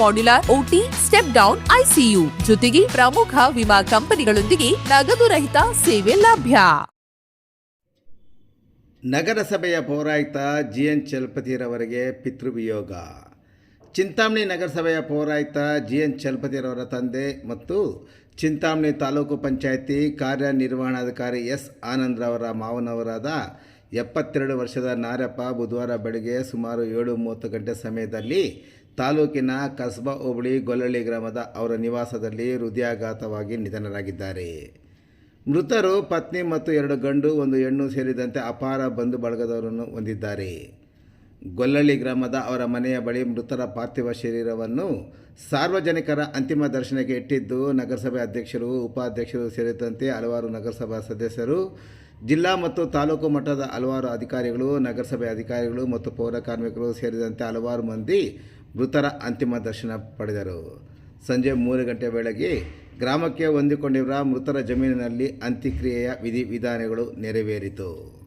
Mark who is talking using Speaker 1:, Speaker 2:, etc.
Speaker 1: modular OT step down ICU ಜೊತೆಗೆ ಪ್ರಮುಖ ವಿಮಾ ಕಂಪನಿಗಳೊಂದಿಗೆ ನಗದು ರಹಿತ ಸೇವೆ ಲಭ್ಯ.
Speaker 2: ನಗರಸಭೆಯ ಪೌರಾಯುಕ್ತ ಜಿ ಎನ್ ಚಲಪತಿರವರಿಗೆ ಪಿತೃವಿಯೋಗ. ಚಿಂತಾಮಣಿ ನಗರಸಭೆಯ ಪೌರಾಯುಕ್ತ ಜಿ ಎನ್ ಚಲಪತಿರವರ ತಂದೆ ಮತ್ತು ಚಿಂತಾಮಣಿ ತಾಲೂಕು ಪಂಚಾಯಿತಿ ಕಾರ್ಯನಿರ್ವಹಣಾಧಿಕಾರಿ ಎಸ್ ಆನಂದ್ರವರ ಮಾವನವರಾದ ಎಪ್ಪತ್ತೆರಡು ವರ್ಷದ ನಾರಪ್ಪ ಬುಧವಾರ ಬೆಳಗ್ಗೆ ಸುಮಾರು ಏಳು ಮೂವತ್ತು ಗಂಟೆ ಸಮಯದಲ್ಲಿ ತಾಲೂಕಿನ ಕಸ್ಬಾ ಹೋಬಳಿ ಗೊಲ್ಲಳ್ಳಿ ಗ್ರಾಮದ ಅವರ ನಿವಾಸದಲ್ಲಿ ಹೃದಯಾಘಾತವಾಗಿ ನಿಧನರಾಗಿದ್ದಾರೆ. ಮೃತರು ಪತ್ನಿ ಮತ್ತು ಎರಡು ಗಂಡು, ಒಂದು ಹೆಣ್ಣು ಸೇರಿದಂತೆ ಅಪಾರ ಬಂಧು ಬಳಗದವರನ್ನು ಹೊಂದಿದ್ದಾರೆ. ಗೊಲ್ಲಳ್ಳಿ ಗ್ರಾಮದ ಅವರ ಮನೆಯ ಬಳಿ ಮೃತರ ಪಾರ್ಥಿವ ಶರೀರವನ್ನು ಸಾರ್ವಜನಿಕರ ಅಂತಿಮ ದರ್ಶನಕ್ಕೆ ಇಟ್ಟಿದ್ದು, ನಗರಸಭೆ ಅಧ್ಯಕ್ಷರು, ಉಪಾಧ್ಯಕ್ಷರು ಸೇರಿದಂತೆ ಹಲವಾರು ನಗರಸಭಾ ಸದಸ್ಯರು, ಜಿಲ್ಲಾ ಮತ್ತು ತಾಲೂಕು ಮಟ್ಟದ ಹಲವಾರು ಅಧಿಕಾರಿಗಳು, ನಗರಸಭೆ ಅಧಿಕಾರಿಗಳು ಮತ್ತು ಪೌರ ಕಾರ್ಮಿಕರು ಸೇರಿದಂತೆ ಹಲವಾರು ಮಂದಿ ಮೃತರ ಅಂತಿಮ ದರ್ಶನ ಪಡೆದರು. ಸಂಜೆ ಮೂರು ಗಂಟೆ ವೇಳೆಗೆ ಗ್ರಾಮಕ್ಕೆ ಹೊಂದಿಕೊಂಡಿರುವ ಮೃತರ ಜಮೀನಿನಲ್ಲಿ ಅಂತ್ಯಕ್ರಿಯೆಯ ವಿಧಿವಿಧಾನಗಳು ನೆರವೇರಿತು.